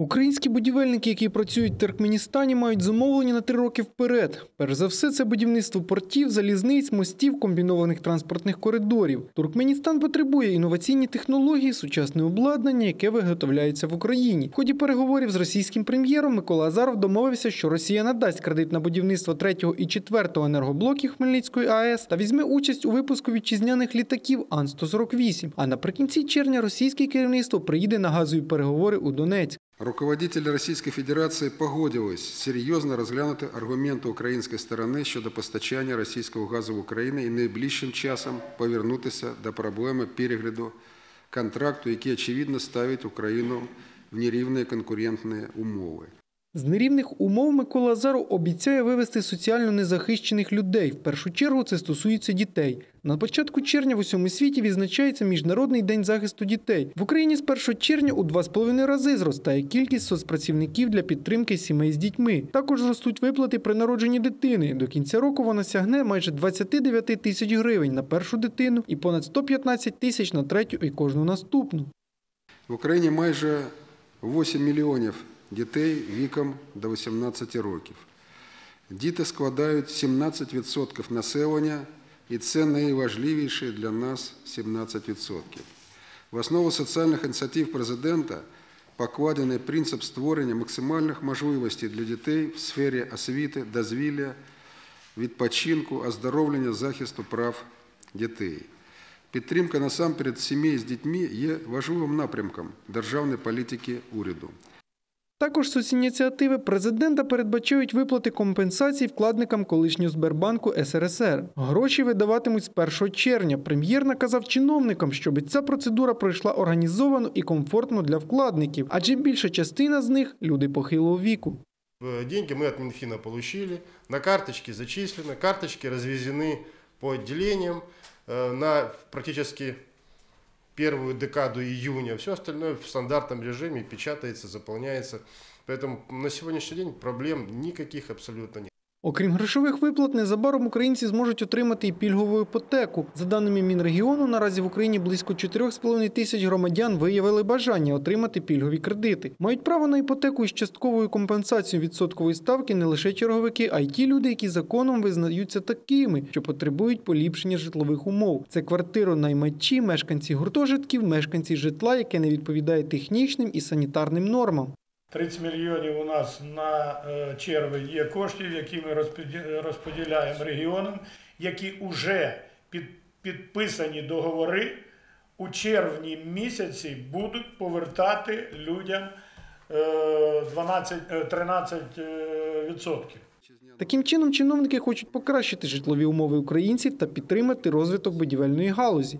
Українські будівельники, які працюють в Туркменістані, мають замовлення на три роки вперед. Перш за все, це будівництво портів, залізниць, мостів, комбінованих транспортних коридорів. Туркменістан потребує інноваційні технології, сучасне обладнання, яке виготовляється в Україні. В ході переговорів з російським прем'єром Микола Азаров домовився, що Росія надасть кредит на будівництво третього і четвертого енергоблоків Хмельницької АЕС та візьме участь у випуску вітчизняних літаків Ан-148. А наприкінці червня російське керівництво приїде на газові переговори у Донецьк. Руководителі Російської Федерації погодились серйозно розглянути аргументи української сторони щодо постачання російського газу в Україну і найближчим часом повернутися до проблеми перегляду контракту, який, очевидно, ставить Україну в нерівні конкурентні умови. З нерівних умов Микола Азаров обіцяє вивести соціально незахищених людей. В першу чергу це стосується дітей. На початку червня в усьому світі відзначається Міжнародний день захисту дітей. В Україні з 1 червня у 2,5 рази зростає кількість соцпрацівників для підтримки сімей з дітьми. Також зростуть виплати при народженні дитини. До кінця року вона сягне майже 29 тисяч гривень на першу дитину і понад 115 тисяч на третю і кожну наступну. В Україні майже 8 мільйонів дітей віком до 18 років. Діти складають 17% населення, і це найважливіше для нас 17%. В основу соціальних ініціатив президента покладений принцип створення максимальних можливостей для дітей в сфері освіти, дозвілля, відпочинку, оздоровлення, захисту прав дітей. Підтримка насамперед сімей з дітьми є важливим напрямком державної політики уряду. Також соцініціативи президента передбачають виплати компенсацій вкладникам колишнього Сбербанку СРСР. Гроші видаватимуть з 1 червня. Прем'єр наказав чиновникам, щоб ця процедура пройшла організовано і комфортно для вкладників, адже більша частина з них люди похилого віку. Э, Деньги мы от Минфина получили, на карточки зачислены, карточки развезены по отделениям э, на практически первую декаду июня. Все остальное в стандартном режиме печатается, заполняется. Поэтому на сегодняшний день проблем никаких абсолютно нет. Окрім грошових виплат, незабаром українці зможуть отримати і пільгову іпотеку. За даними Мінрегіону, наразі в Україні близько 4,5 тисяч громадян виявили бажання отримати пільгові кредити. Мають право на іпотеку із частковою компенсацією відсоткової ставки не лише черговики, а й ті люди, які законом визнаються такими, що потребують поліпшення житлових умов. Це квартиронаймачі, мешканці гуртожитків, мешканці житла, яке не відповідає технічним і санітарним нормам. 30 мільйонів у нас на е, червень є коштів, які ми розподі- розподіляємо регіонам, які вже під, підписані договори у червні місяці будуть повертати людям е, 12, е, 13 е, відсотків. Таким чином, чиновники хочуть покращити житлові умови українців та підтримати розвиток будівельної галузі.